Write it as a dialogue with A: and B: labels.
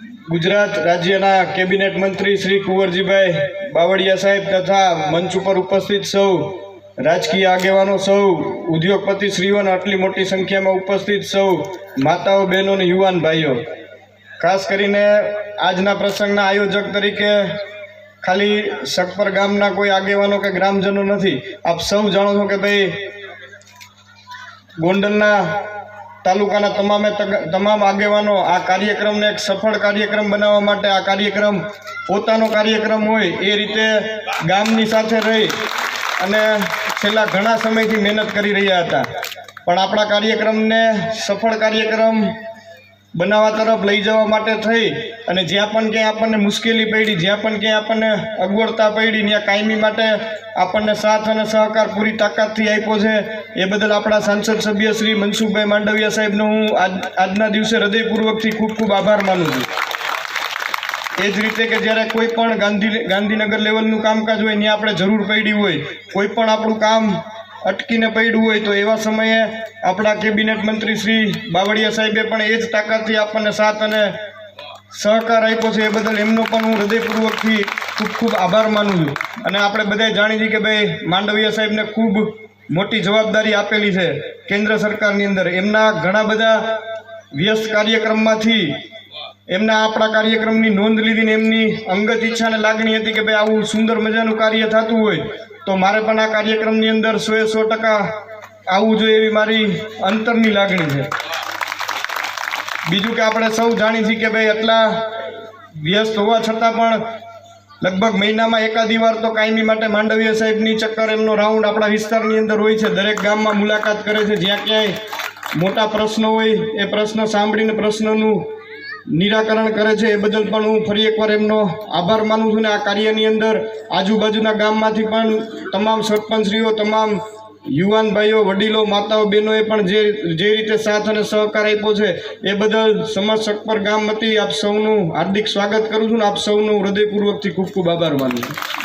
A: ગુજરાત રાજ્યના કેબિનેટ મંત્રી શ્રી કુંવરજીભાઈ બાવળિયા સાહેબ તથા મંચ ઉપર ઉપસ્થિત સૌ, રાજકીય આગેવાનો સૌ, ઉદ્યોગપતિ શ્રીઓને આટલી મોટી સંખ્યામાં ઉપસ્થિત સૌ, માતાઓ, બહેનો અને યુવાન ભાઈઓ. ખાસ કરીને આજના પ્રસંગના આયોજક તરીકે ખાલી સકપર ગામના કોઈ આગેવાનો કે ગ્રામજનો નથી. આપ સૌ જાણો છો કે ભાઈ ગોંડલના તાલુકાના તમામે તમામ આગેવાનો આ કાર્યક્રમને એક સફળ કાર્યક્રમ બનાવવા માટે આ કાર્યક્રમ પોતાનો કાર્યક્રમ હોય એ રીતે ગામની સાથે રહી અને છેલ્લા ઘણા સમયથી મહેનત કરી રહ્યા હતા. પણ આપણા કાર્યક્રમને સફળ કાર્યક્રમ બનાવવા તરફ લઈ જવા માટે થઈ અને જ્યાં પણ ક્યાંય આપણને મુશ્કેલી પડી, જ્યાં પણ ક્યાંય આપણને અગવડતા પડી, ત્યાં કાયમી માટે આપણને સાથ અને સહકાર પૂરી તાકાતથી આપ્યો છે. એ બદલ આપણા સાંસદ સભ્ય શ્રી મનસુખભાઈ માંડવિયા સાહેબનો હું આજ, આજના દિવસે હૃદયપૂર્વકથી ખૂબ ખૂબ આભાર માનું છું. એ જ રીતે કે જ્યારે કોઈ પણ ગાંધી, ગાંધીનગર લેવલનું કામકાજ હોય, ત્યાં આપણે જરૂર પડી હોય, કોઈ પણ આપણું કામ અટકીને પડ્યું હોય, તો એવા સમયે આપણા કેબિનેટ મંત્રી શ્રી બાવળિયા સાહેબે પણ એ જ તાકાતથી આપણને સાથ અને સહકાર આપ્યો છે. એ બદલ એમનો પણ હું હૃદયપૂર્વકથી ખૂબ ખૂબ આભાર માનું છું. અને આપણે બધા જાણી છીએ કે ભાઈ માંડવીય સાહેબને ખૂબ મોટી જવાબદારી આપેલી છે કેન્દ્ર સરકારની અંદર. એમના ઘણા બધા વ્યસ્ત કાર્યક્રમમાંથી એમના આપણા કાર્યક્રમની નોંધ લીધીને એમની અંગત ઈચ્છાને લાગણી હતી કે ભાઈ આવું સુંદર મજાનું કાર્ય થતું હોય તો મારે પણ આ કાર્યક્રમની અંદર સોએ સો ટકા આવવું જોઈએ એવી મારી અંતરની લાગણી છે. બીજું કે આપણે સૌ જાણીએ છીએ કે ભાઈ એટલા વ્યસ્ત હોવા છતાં પણ લગભગ મહિનામાં એકાદી વાર તો કાયમી માટે માંડવીય સાહેબની ચક્કર એમનો રાઉન્ડ આપણા વિસ્તારની અંદર હોય છે. દરેક ગામમાં મુલાકાત કરે છે. જ્યાં ક્યાંય મોટા પ્રશ્નો હોય એ પ્રશ્ન સાંભળીને પ્રશ્નનું નિરાકરણ કરે છે. એ બદલ પણ હું ફરી એકવાર એમનો આભાર માનું છું ને આ કાર્યની અંદર આજુબાજુના ગામમાંથી પણ તમામ સરપંચશ્રીઓ, તમામ યુવાન ભાઈઓ, વડીલો, માતાઓ, બહેનોએ પણ જે જે રીતે સાથ અને સહકાર આપ્યો છે, એ બદલ સમાજ સકપર ગામ વતી આપ સૌનું હાર્દિક સ્વાગત કરું છું ને આપ સૌનું હૃદયપૂર્વકથી ખૂબ ખૂબ આભાર માનું છું.